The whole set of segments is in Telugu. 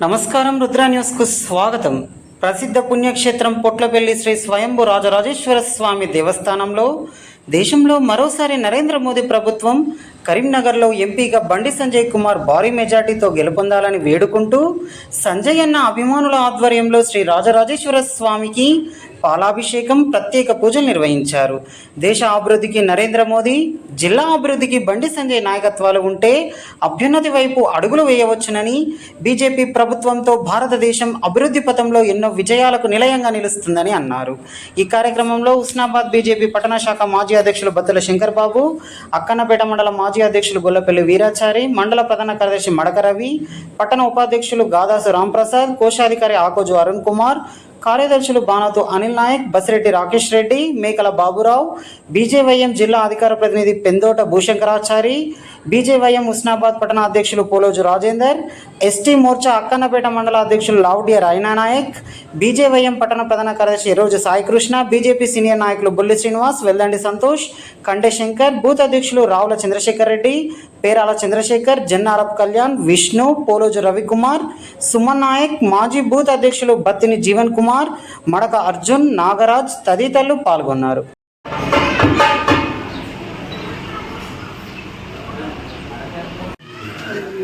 నమస్కారం రుద్ర న్యూస్కు స్వాగతం. ప్రసిద్ధ పుణ్యక్షేత్రం పొట్లపల్లి శ్రీ స్వయంభు రాజరాజేశ్వర స్వామి దేవస్థానంలో దేశంలో మరోసారి నరేంద్ర మోదీ ప్రభుత్వం కరీంనగర్లో ఎంపీగా బండి సంజయ్ కుమార్ భారీ మెజార్టీతో గెలుపొందాలని వేడుకుంటూ సంజయ్ అన్న అభిమానుల ఆధ్వర్యంలో శ్రీ రాజరాజేశ్వర స్వామికి పాలాభిషేకం ప్రత్యేక పూజలు నిర్వహించారు. దేశ అభివృద్ధికి నరేంద్ర మోదీ జిల్లా అభివృద్ధికి బండి సంజయ్ నాయకత్వాలు ఉంటే అభ్యున్నతి వైపు అడుగులు వేయవచ్చునని బీజేపీ ప్రభుత్వంతో భారతదేశం అభివృద్ధి పథంలో ఎన్నో విజయాలకు నిలయంగా నిలుస్తుందని అన్నారు. ఈ కార్యక్రమంలో ఉస్నాబాద్ బీజేపీ పట్టణ శాఖ మాజీ అధ్యక్షులు బత్తుల శంకర్ బాబు అక్కన్నపేట మండల మాజీ అధ్యక్షులు గొల్లపల్లి వీరాచారి మండల ప్రధాన కార్యదర్శి మడక రవి పట్టణ ఉపాధ్యక్షులు గాదాసు రాంప్రసాద్ కోశాధికారి ఆకోజు అరుణ్ కుమార్ కార్యదర్శులు బానతు అనిల్ నాయక్ బసిరెడ్డి రాకేష్ రెడ్డి మేకల బాబురావు బీజేవైఎం జిల్లా అధికార ప్రతినిధి పెందోట భూశంకరాచారి బీజేవైఎం ఉస్నాబాద్ పట్టణ అధ్యక్షులు పోలోజు రాజేందర్ ఎస్టీ మోర్చా అక్కన్నపేట మండల అధ్యక్షులు లావుడియా రాయనా నాయక్ బీజేవైఎం పట్టణ ప్రధాన కార్యదర్శి ఎరోజు సాయికృష్ణ బీజేపీ సీనియర్ నాయకులు బుల్లి శ్రీనివాస్ వెల్లండి సంతోష్ కండే శంకర్ బూత్ అధ్యక్షులు రావుల చంద్రశేఖర్ రెడ్డి పేరాల చంద్రశేఖర్ జన్నారప్ కళ్యాణ్ విష్ణు పోలోజు రవికుమార్ సుమన్ నాయక్ మాజీ బూత్ అధ్యక్షులు బత్తిని జీవన్ కుమార్ మడక అర్జున్ నాగరాజ్ తదితరులు పాల్గొన్నారు.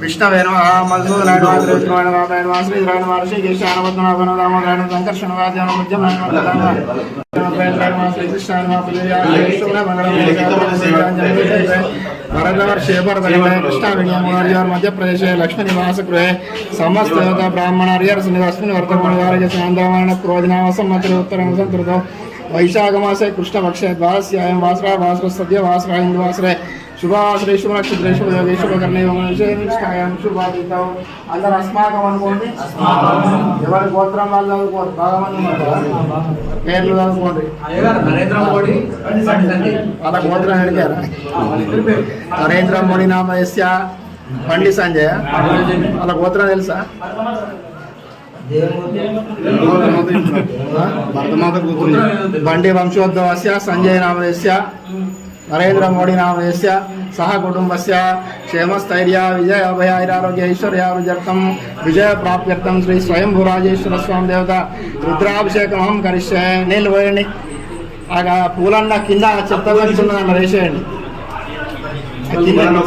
విష్ణవేను మధునాయన వాసుదేవాయన బాబాయన వాసుదేవాయన మహర్షి కృష్ణాన పద్మనాభన రామనారాయణ సంకర్షణ వాద్యాన ముద్యం మధ్యప్రదేశే లక్ష్మీనివాసగృహే వైశాఖమాసే కృష్ణపక్షే ద్వారస్యాయం వాసరా వాసర సద్య వాసరా హిందవాసరే శుభాశ్రేశ్వర క్షుద్రేశ్వర దేశ్వర కర్ణేశ్వరం శుభాదితం అందరు అస్మాకం అనుకోండి ఎవరి గోత్రం వాళ్ళు చదువుకోండి బాగా పేర్లు చదువుకోండి నరేంద్ర మోడీ వాళ్ళ గోత్రం అడిగారు నరేంద్ర మోడీ నామ పండి సంజయ్ వాళ్ళ గోత్రం తెలుసా భరతమాత బండి వంశోద్ధవస్య సంజయ్ నామస్య నరేంద్ర మోడీ నామయస్య సహ కుటుంబస్య క్షేమస్థైర్య విజయ ప్రాప్త్యర్థం శ్రీ స్వయంభూరాజేశ్వర స్వామి దేవత రుద్రాభిషేకం అహం కరిష్యే. నీళ్ళు పోయండి. ఆ పూలన్న కింద చెత్త వేసేయండి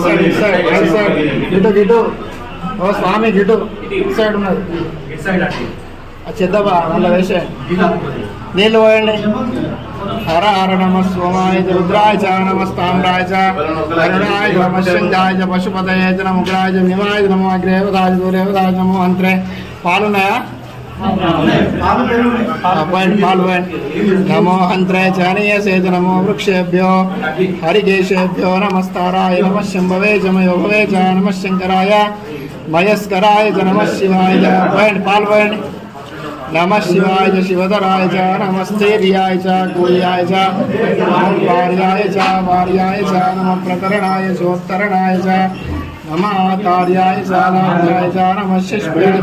సైడ్, ఇటు సైడ్. గిటు గిటు ఓ స్వామి గిటు సైడ్ ఉన్నది. ఆ చెత్త అందులో వేసేయండి నీళ్ళు పోయండి. హర హర నమ సోమాయ చ రుద్రాయ చ నమస్తామ్రాయ చ అరుణాయ చ నమశంజాయ చ పశుపతయ చ నముగ్రాయ చ భీమాయ చ నమో అగ్రేవదాయ దూరేవదాయ నమో అంత్రే పాలున్నాయా పాయింట్ పాలు పోయండి నమో హంత్రే చానీయసే చ నమో వృక్షేభ్యో హరికేశేభ్యో నమస్తారాయ నమ శంభవే చ మయోభవే చ నమ శంకరాయ మయస్కరాయ చ నమ శివాయ చ పోయండి పాలు పోయండి నమ శివాయ చ శివధరాయ చ నమస్తేర్యాయ చ గోయాయ చ భార్యాయ చ భార్యాయ చ నమ ప్రకరణాయ చోత్తరణాయ చ నమ ఆతార్యాయ చ నార్యాయ చ నమ శిష్పేణ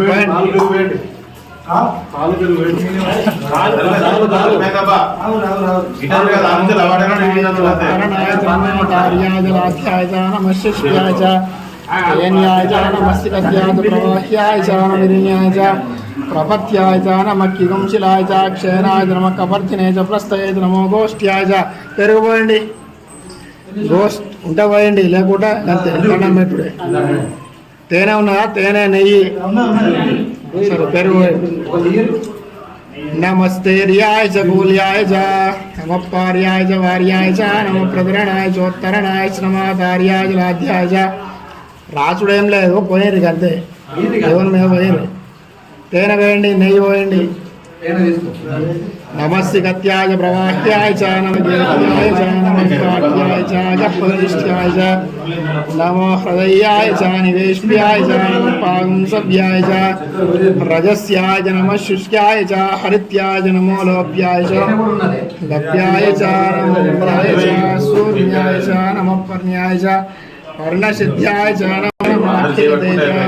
శరణాయ చ నమ కార్యాయ చ లాఖ్యాయ చ నమ శిష్యాయ చ ఏన్యాయ చ నమ విరిణ్యాయ చ ప్రపత్యాయ చ నమ కిగుంశిలాయ చ క్షేనాయ నమ కపర్తినే చ నమో గోష్ఠ్యాయ చ పెరుగుపోయండి గోష్ఠ్ ఉంటే పోయండి లేకుంటే అంతే పెట్టుడే. తేనె ఉన్నదా? తేనె నెయ్యి. సరే పెరుగు నమస్తేర్యాయ చ గూల్యాయ చ నమ పార్యాయ చ వార్యాయ చ నమ ప్రదరణాయ చోత్తరణాయ శ్రమాధార్యాయ లాధ్యాయ చ రాసుడేం లేదు పోయేది అంతే దేవుని మీద పోయేది. తేనె వేయండి నెయ్యి పోయండి. నమస్సిగత్యాయ ప్రవాహ్యాయ చ నమ గేత్యాయ చ నమ పాఠ్యాయ చ గప్పరిష్ఠ్యాయ చ నమో హృదయాయ చ నివేష్యాయ చ పాగుంసవ్యాయ చ రజస్యాయ నమ శుష్యాయ చ హరిత్యాయ నమో లోప్యాయ చ లభ్యాయ చ నమో ఇంద్రాయ చ సూర్యాయ చ నమ పర్ణ్యాయ చ పర్ణసిద్ధ్యాయ చ నమో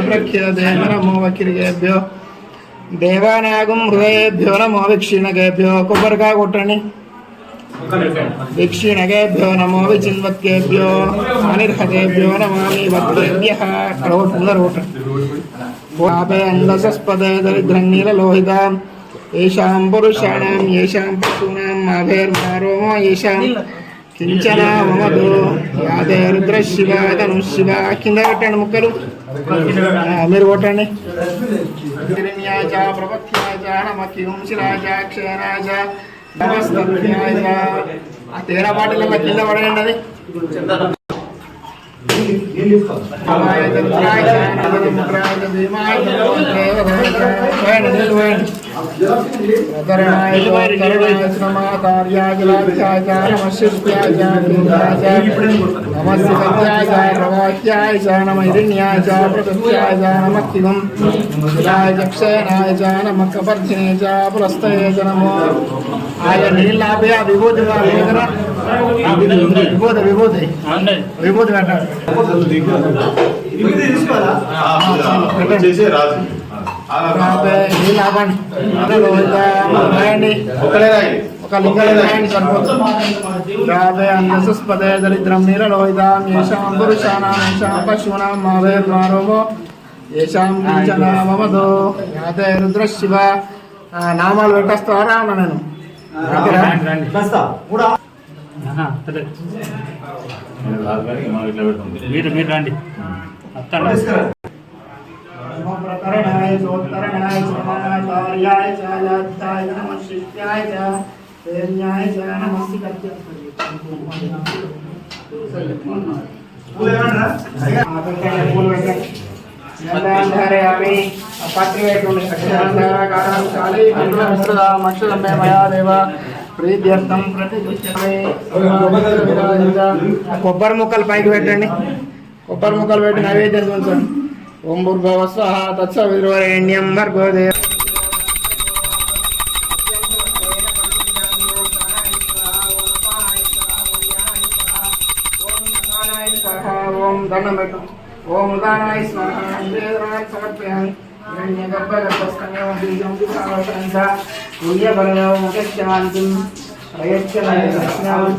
ప్రఖ్యతే నమో వకిరికేభ్యో దేవానాగం హృదయేభ్యో నమో విక్షీణకేభ్యో కొబ్బరికాయ కొట్టండి విక్షీణకేభ్యో నమో విచిన్వత్కేభ్యో అనిర్హతేభ్యో నమామి వక్తేభ్య అక్కడ కొట్టు ముందర పాపే అండసస్పదే దరిద్రం నీలలోహిత. ఏషాం పురుషాణం ఏషాం పశూనాం మాభేర్మారోమ ఏషాం. కించన మమదు యాదే రుద్ర శివ ధను శివ కింద పెట్టండి ముక్కలు. మీరు కొట్టండి. హిరణ్యాయ చ ప్రపథ్యాయ చ నమకిం శిలాయ చ క్షేరాయ చ నమస్తభ్యాయ చ ఆ తేరా బాటిల్ కింద పడేయండి అది. శివాయ చ రుద్రాయ చ నమః చ భీమాయ చ దేవదాయ చ పోయండి నీళ్ళు పోయండి ప్రకరణాయ చ కరుణాయ చ నమః కార్యాయ చ లాభ్యాయ చ విభూతి పెట్టండి ఒక రాధే దరిద్రం నీలలోహితాం ఏషాం పురుషాణాం ఏషాం పశూనాం మావే ద్వారోమో ఏషాం కించన మమదో యాదే రుద్ర శివ నామాలు పెట్టేస్తారా అన్న నేను మీరు మీరు రండి. ప్రకరణాయ చోత్తరణాయ చరణాచార్యాయ చ లాధ్యాయ నమః శిష్యాయ చ ప్రేమ్యాయ చ నమస్కర్య ప్రీత్యర్థం కొబ్బరి ముక్కలు పైకి పెట్టండి. కొబ్బరి ముక్కలు పెట్టి నైవేద్యం చూసండి ఓం భూర్భవ స్వహ తత్సవితుర్వరేణ్యం భర్గో దేవ. ఓం దండం పెట్టు ఓం ఉదానాయ స్వాహ. సమర్పయామి హిరణ్యగర్భగర్భస్థమేవ బీజం విభావశంస పుణ్యబలనో ముఖ్యశాంతిం ప్రయచ్చనాయం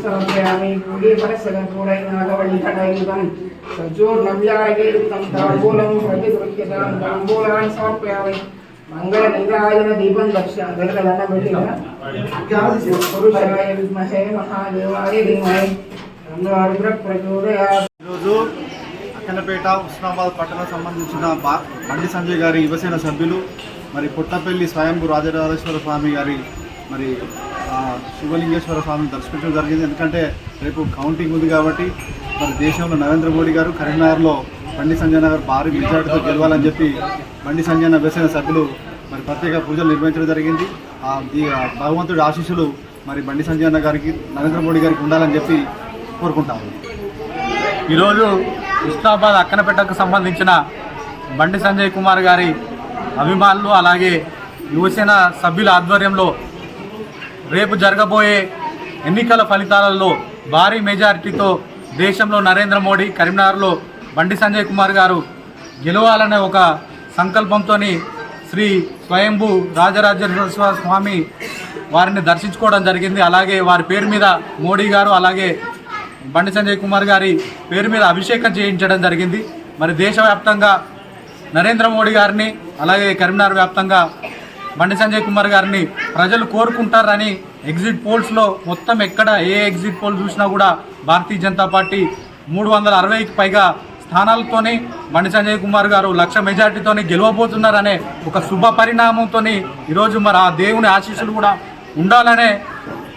సమర్పయామి పుణ్యపరసగూఢైనాగవళికటైయుతం సజ్జోర్నవ్యాయయుక్తం తాంబూలం ప్రతిగృహ్యతాం తాంబూలాన్ని సమర్పయామి మంగళ నిరాజన దీపం దక్ష వెనక దండం పెట్టిన పురుషాయ విద్మహే మహాదేవాయ ధీమహి తన్నో రుద్ర ప్రచోదయాత్ ఈరోజు ఉస్మానాబాద్ పట్టణం సంబంధించిన బా బండి సంజయ్ గారి యువసేన సభ్యులు మరి పుట్టపల్లి స్వయంభూ రాజరాజేశ్వర స్వామి గారి మరి శివలింగేశ్వర స్వామిని దర్శించడం జరిగింది. ఎందుకంటే రేపు కౌంటింగ్ ఉంది కాబట్టి మరి దేశంలో నరేంద్ర మోడీ గారు కరీంనగర్లో బండి సంజయ్ నగర్ భారీ మెజార్టీతో గెలవాలని చెప్పి బండి సంజయ్ నగర్ యువసేన సభ్యులు మరి ప్రత్యేక పూజలు నిర్వహించడం జరిగింది. భగవంతుడి ఆశీస్సులు మరి బండి సంజయ్ గారికి నరేంద్ర మోడీ గారికి ఉండాలని చెప్పి కోరుకుంటాము. ఈరోజు ఇస్లామాబాద్ అక్కనపేటకు సంబంధించిన బండి సంజయ్ కుమార్ గారి అభిమానులు అలాగే యువసేన సభ్యుల ఆధ్వర్యంలో రేపు జరగబోయే ఎన్నికల ఫలితాలలో భారీ మెజారిటీతో దేశంలో నరేంద్ర మోడీ కరీంనగర్లో బండి సంజయ్ కుమార్ గారు గెలవాలనే ఒక సంకల్పంతో శ్రీ స్వయంభూ రాజరాజేశ్వర స్వామి వారిని దర్శించుకోవడం జరిగింది. అలాగే వారి పేరు మీద మోడీ గారు అలాగే బండి సంజయ్ కుమార్ గారి పేరు మీద అభిషేకం చేయించడం జరిగింది. మరి దేశవ్యాప్తంగా నరేంద్ర మోడీ గారిని అలాగే కరీంనగర్ వ్యాప్తంగా బండి సంజయ్ కుమార్ గారిని ప్రజలు కోరుకుంటారని ఎగ్జిట్ పోల్స్లో మొత్తం ఎక్కడ ఏ ఎగ్జిట్ పోల్ చూసినా కూడా భారతీయ జనతా పార్టీ మూడు వందల అరవైకి పైగా స్థానాలతోని బండి సంజయ్ కుమార్ గారు లక్ష మెజార్టీతోని గెలవబోతున్నారనే ఒక శుభ పరిణామంతో ఈరోజు మరి ఆ దేవుని ఆశీస్సులు కూడా ఉండాలనే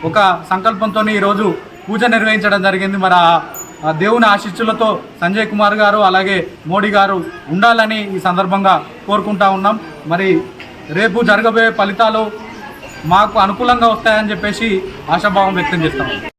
ఒక సంకల్పంతో ఈరోజు పూజ నిర్వహించడం జరిగింది. మరి ఆ దేవుని ఆశీస్సులతో సంజయ్ కుమార్ గారు అలాగే మోడీ గారు ఉండాలని ఈ సందర్భంగా కోరుకుంటా ఉన్నాం. మరి రేపు జరగబోయే ఫలితాలు మాకు అనుకూలంగా వస్తాయని చెప్పేసి ఆశాభావం వ్యక్తం చేస్తాం.